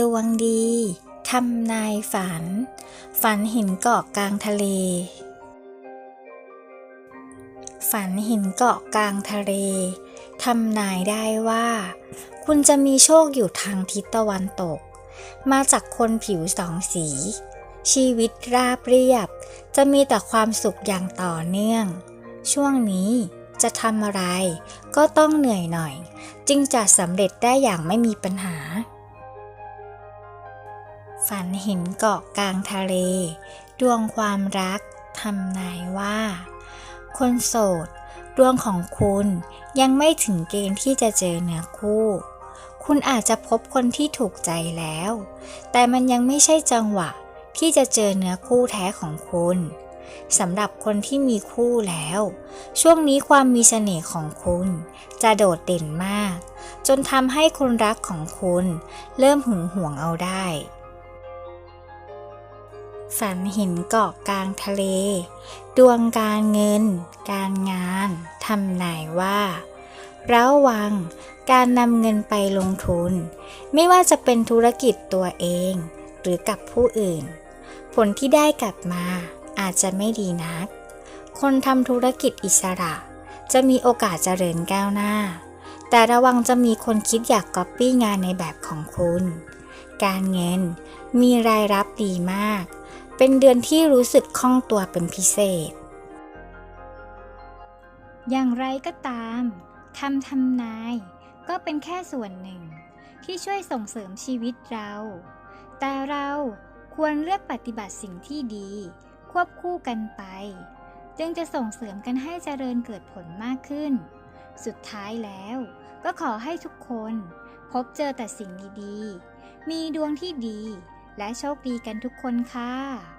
ดวงดี ทำนายฝัน ฝันห็นเกาะกลางทะเล ฝันห็นเกาะกลางทะเล ทำนายได้ว่า คุณจะมีโชคอยู่ทางทิศตะวันตก มาจากคนผิวสองสี ชีวิตราบเรียบ จะมีแต่ความสุขอย่างต่อเนื่อง ช่วงนี้จะทำอะไรก็ต้องเหนื่อยหน่อย จึงจะสำเร็จได้อย่างไม่มีปัญหา ฝันเห็นเกาะกลางทะเล ดวงความรักทำนายว่า คนโสด ดวงของคุณยังไม่ถึงเกณฑ์ที่จะเจอเนื้อคู่ คุณอาจจะพบคนที่ถูกใจแล้ว แต่มันยังไม่ใช่จังหวะที่จะเจอเนื้อคู่แท้ของคุณสำหรับคนที่มีคู่แล้ว ช่วงนี้ความมีเสน่ห์ของคุณ จะโดดเด่นมาก จนทำให้คนรักของคุณ เริ่มหึงหวงเอาได้ ฝันห็นเกาะกลางทะเล ดวงการเงิน การงานทำนายว่า ระวังการนำเงินไปลงทุน ไม่ว่าจะเป็นธุรกิจตัวเอง หรือกับผู้อื่น ผลที่ได้กลับมาอาจจะไม่ดีนัก คนทำธุรกิจอิสระ จะมีโอกาสเจริญก้าวหน้า แต่ระวังจะมีคนคิดอยากก๊อปปี้งานในแบบของคุณ การเงินมีรายรับดีมาก เป็นเดือนที่รู้สึกคล่องตัวเป็นพิเศษ อย่างไรก็ตามคำทำนาย ก็เป็นแค่ส่วนหนึ่ง ที่ช่วยส่งเสริมชีวิตเรา แต่เราควรเลือกปฏิบัติสิ่งที่ดี ควบคู่กันไป จึงจะส่งเสริมกันให้เจริญเกิดผลมากขึ้น สุดท้ายแล้วก็ขอให้ทุกคน พบเจอแต่สิ่งดีๆ มีดวงที่ดี และโชคดีกันทุกคนค่ะ